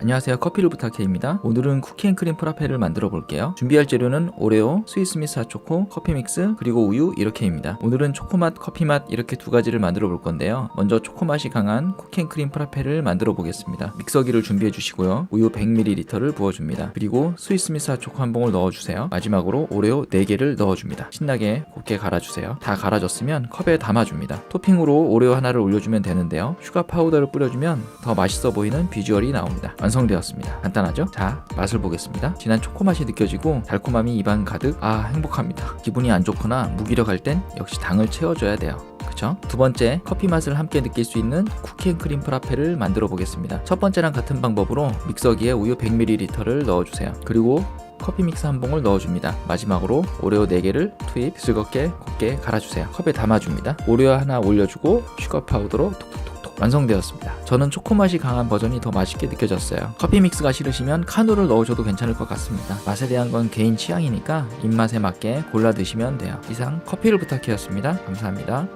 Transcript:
안녕하세요. 커피를 부탁해입니다. 오늘은 쿠키앤크림 프라페를 만들어 볼게요. 준비할 재료는 오레오, 스위스미스 핫초코, 커피믹스, 그리고 우유 이렇게입니다. 오늘은 초코맛, 커피맛 이렇게 두 가지를 만들어 볼 건데요. 먼저 초코맛이 강한 쿠키앤크림 프라페를 만들어 보겠습니다. 믹서기를 준비해 주시고요. 우유 100ml를 부어줍니다. 그리고 스위스미스 핫초코 한 봉을 넣어주세요. 마지막으로 오레오 4개를 넣어줍니다. 신나게 곱게 갈아주세요. 다 갈아졌으면 컵에 담아줍니다. 토핑으로 오레오 하나를 올려주면 되는데요. 슈가 파우더를 뿌려주면 더 맛있어 보이는 비주얼이 나옵니다 완성되었습니다. 간단하죠? 자, 맛을 보겠습니다. 진한 초코 맛이 느껴지고 달콤함이 입안 가득. 아, 행복합니다. 기분이 안 좋거나 무기력할 땐 역시 당을 채워줘야 돼요. 그쵸? 두 번째, 커피 맛을 함께 느낄 수 있는 쿠키앤크림 프라페를 만들어 보겠습니다. 첫 번째랑 같은 방법으로 믹서기에 우유 100ml를 넣어주세요. 그리고 커피 믹스 한 봉을 넣어줍니다. 마지막으로 오레오 4개를 투입, 즐겁게 곱게 갈아주세요. 컵에 담아줍니다. 오레오 하나 올려주고 슈거 파우더로 톡톡톡 완성되었습니다. 저는 초코 맛이 강한 버전이 더 맛있게 느껴졌어요. 커피 믹스가 싫으시면 카누를 넣으셔도 괜찮을 것 같습니다. 맛에 대한 건 개인 취향이니까 입맛에 맞게 골라 드시면 돼요. 이상 커피를 부탁해였습니다. 감사합니다.